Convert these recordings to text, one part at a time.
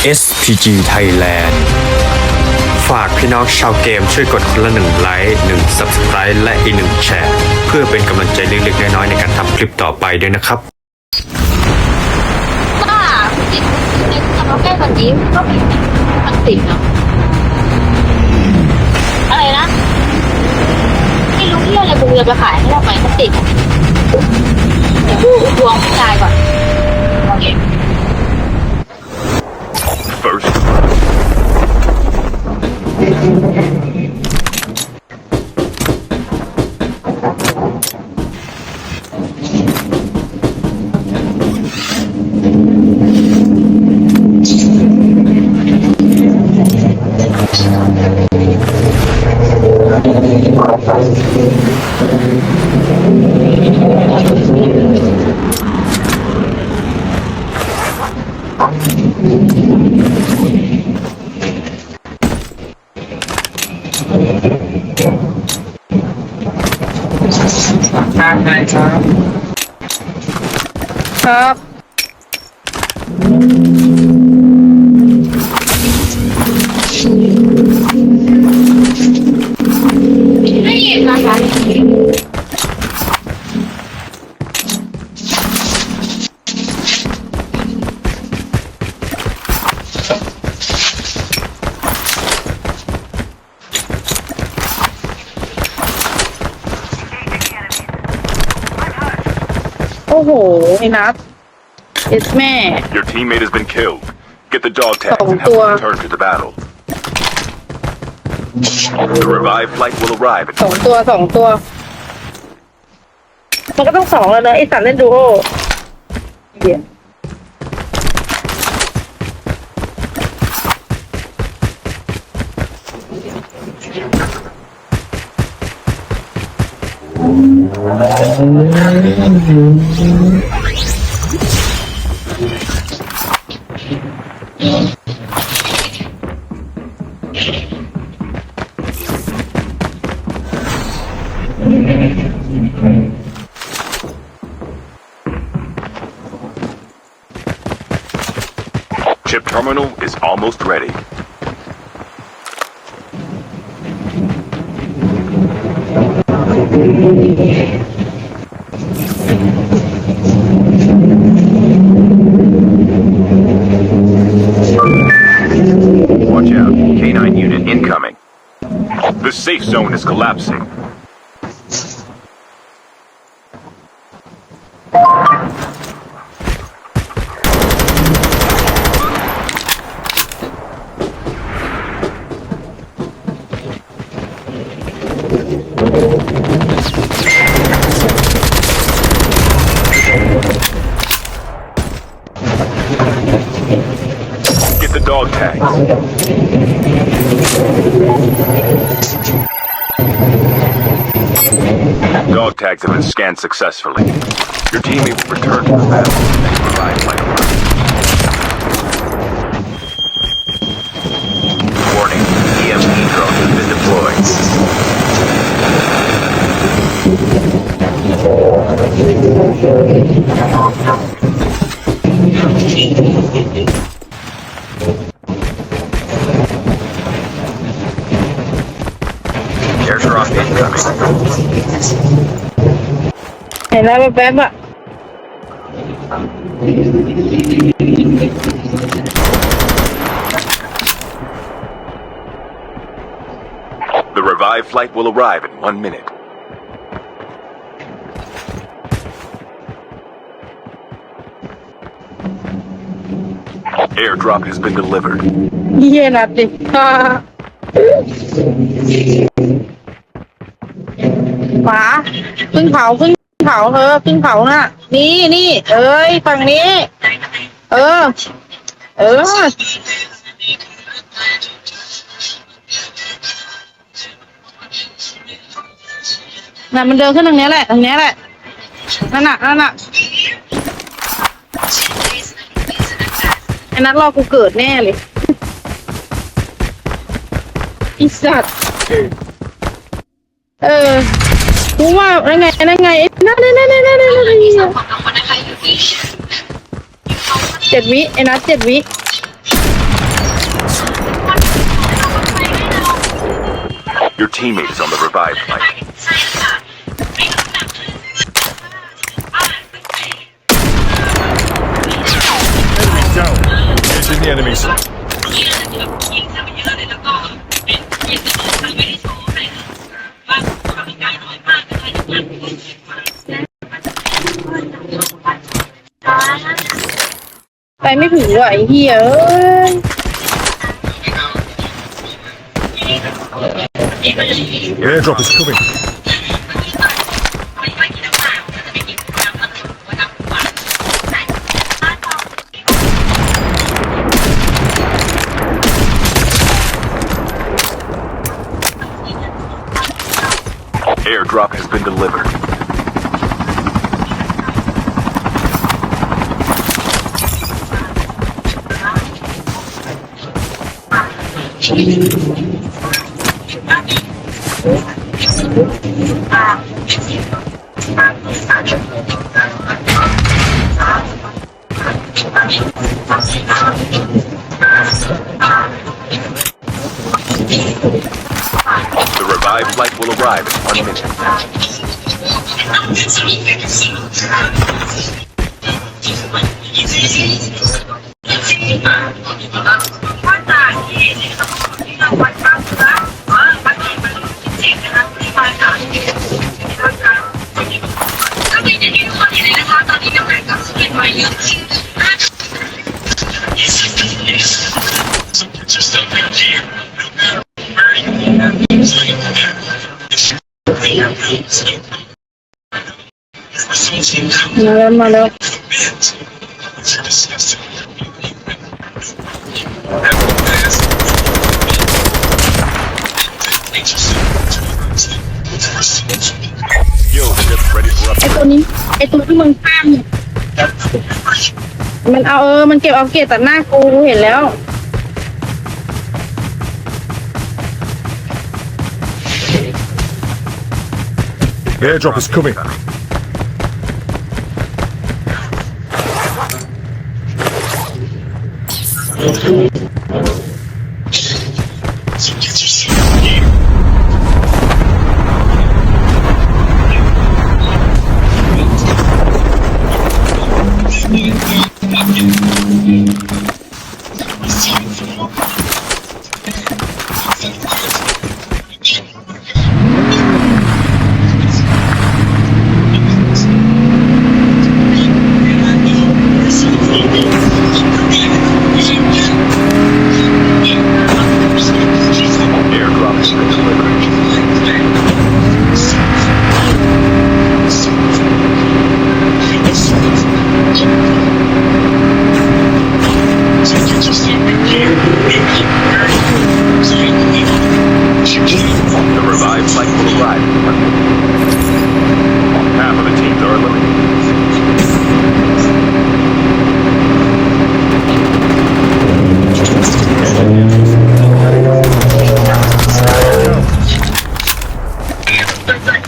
SPG Thailand ฝากพี่น้องชาวเกมช่วยกดคนละหนึ่งไลค์หนึ่ง Subscribe และอีกหนึ่งแชร์ เพื่อเป็นกำลังใจเล็กๆน้อยๆในการทำคลิปต่อไปด้วยนะครับบ้าติดในทำมาแก้แบบนี้ก็มันติดเนาะอะไรนะไม่รู้ที่อะไรกูจะไปขายให้ทำไมมันติดอะเดี๋ยวดูดวงผู้ชายก่อนโอเค Dạ, ครับ ไม่ โอ้โหไอ้นัทเอสแม่ your teammate has been killed. Get the dog tags and help Tor. them return to the battle. The revived flight will arrive at สองตัวสองตัว มันก็ต้องสองแล้วเนอะไอสัตว์เล่นดูโอเหี้ย Chip terminal is almost ready. Watch K9 unit incoming. The safe zone is collapsing. Dog tags have been scanned successfully. Your teammate will return to the battle and provide arrives. Warning, EMP drone has been deployed. Kailangan pa? The revived flight will arrive in one minute. Airdrop has been delivered. Yeah, nothing. ขวาขึ้นเขาขึ้นเขาเธอขึ้นเขาน่ะ นี่นี่เอ้ยฝั่งนี้ เออ เออน่ะมันเดินขึ้นทางนี้แหละทางนี้แหละนั่นน่ะนั่นน่ะไอ้นัดรอกูเกิดแน่เลยอีสัตว์เออ รู้ว่าแล้นไงแล้วไงนั่นนั่นนั่นนั่นนั่นนั่นเจ็ดวิไอ้นัดเจ็ดวิ Your teammate is on the revive flight. ว่ะไอ้เหี้ยเอ้ย Airdrop is coming. Airdrop has been delivered. The revived flight will arrive in one minute. não Yo, get ready for up. Ito ni, ito yung มันเอาเออ มันเก็บเอาเกตตัดหน้ากูกูเห็นแล้ว Airdrop is coming. Airdrop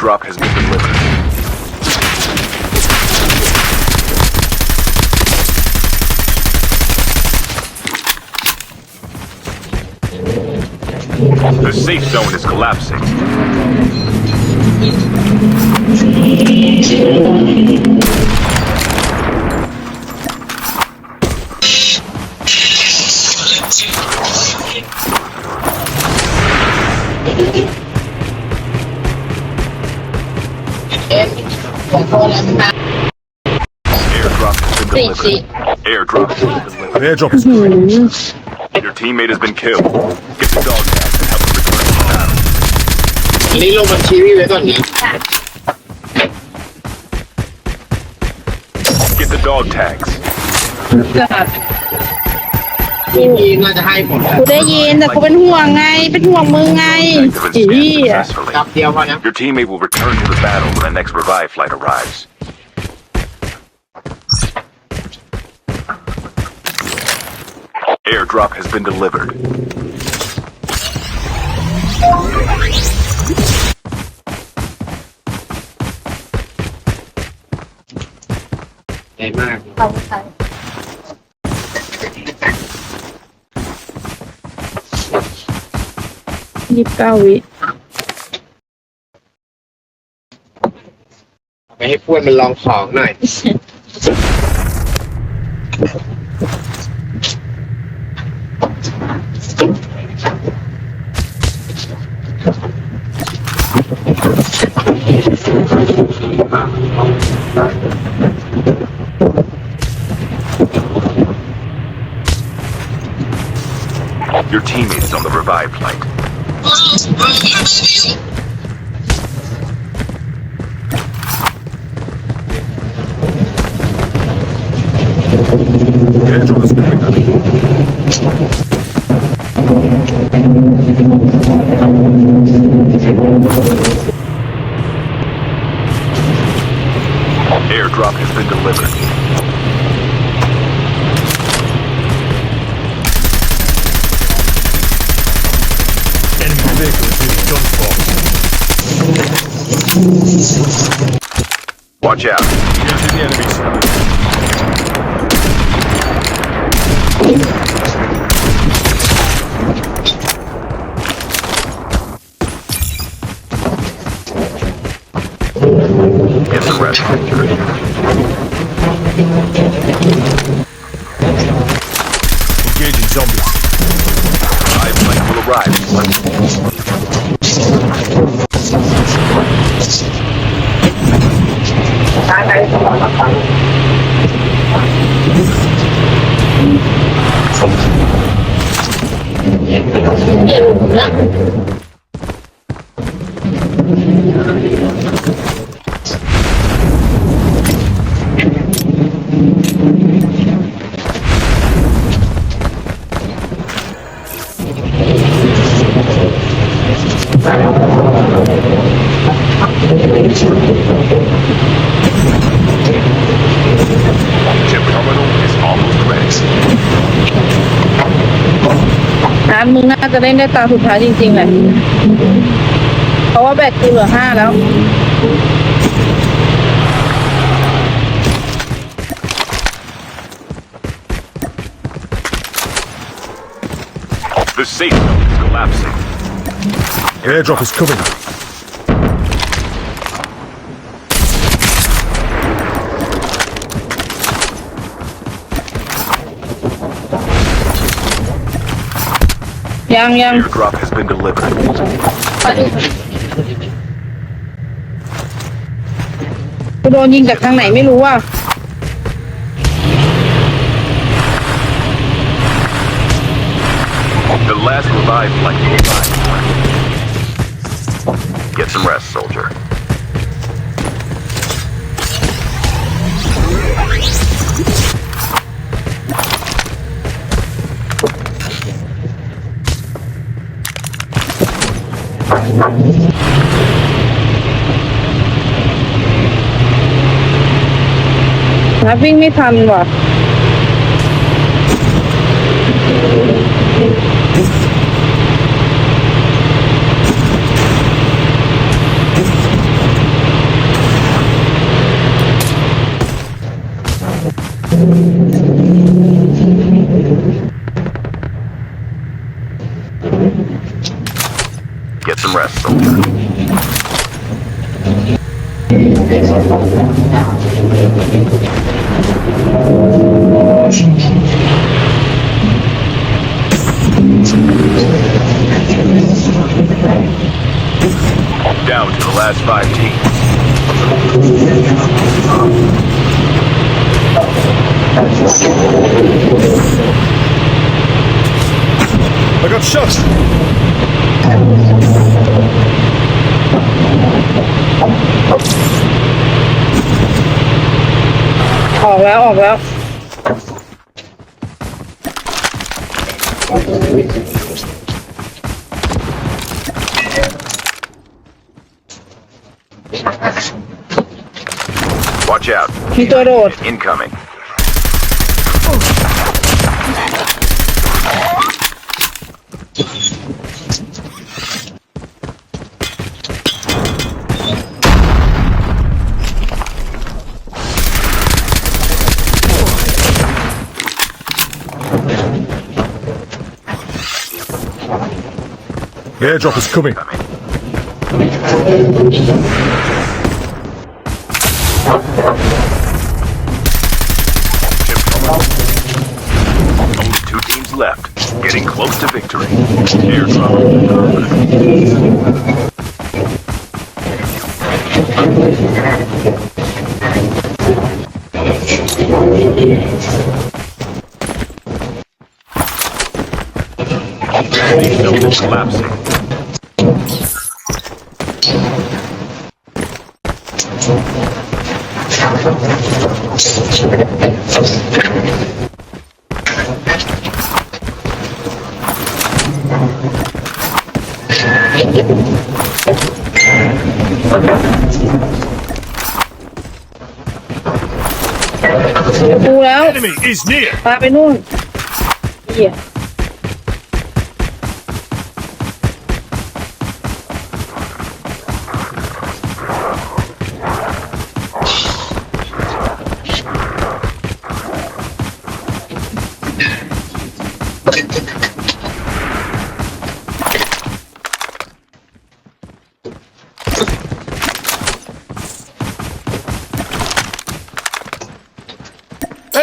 Has been delivered. The safe zone is collapsing. has been delivered. Airdrop is coming. Your teammate has been killed. Get the dog tag and help them return to the battle. อันนี้ลงบัญชีพี่ไว้ก่อนนะ Get the dog tags. เกิด พี่พีน่าจะให้หมดแล้ว กูได้ยินแต่กูเป็นห่วงไง เป็นห่วงมึงไง Active อี and เหี้ scanned ย successfully. กับเดียวพอนะ Your teammate will return to the battle when the next revive flight arrives. Airdrop has been delivered. ใหญ่มาก ขอบคุณค่ะ ยี่สิบเก้าวิ เอาไปให้พวดมันลองของหน่อย Your teammate is on the revive flight. Airdrop is coming. Airdrop has been delivered. Watch out. Engaging the enemies. ร้านมึงน่าจะเล่นได้ตาสุดท้ายจริงๆแหละ เพราะว่าแบตกูเหลือห้าแล้ว The safe zone is collapsing. Airdrop is coming. Dạ, ยังยัง Airdrop has been delivered. กูโดนยิงจากทางไหนไม่รู้อ่ะ The last revive flight will arrive. Get some rest, soldier. นะวิ่งไม่ทันว่ะ Get Down to the last five teams. I got shot. ออกแล้วออกแล้ว Watch out. มีตัวโดด Incoming. The airdrop is coming. Only two teams left. Getting close to victory. Airdrop. walls collapsing. All. Enemy is near. I've. Yeah.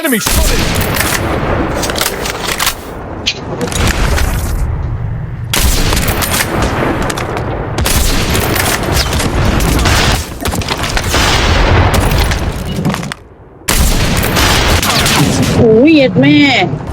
Enemy spotted! Ủa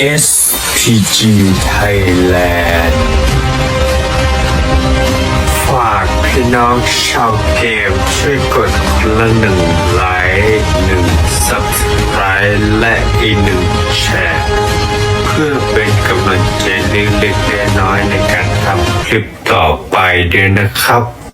SPG Thailand ฝากพี่น้องชาวเกมช่วยกดละหนึ่งไลค์หนึ่ง Subscribe และอีกหนึ่งแชร์เพื่อเป็นกำลังใจเล็กๆน้อยๆในการทำคลิปต่อไปด้วยนะครับ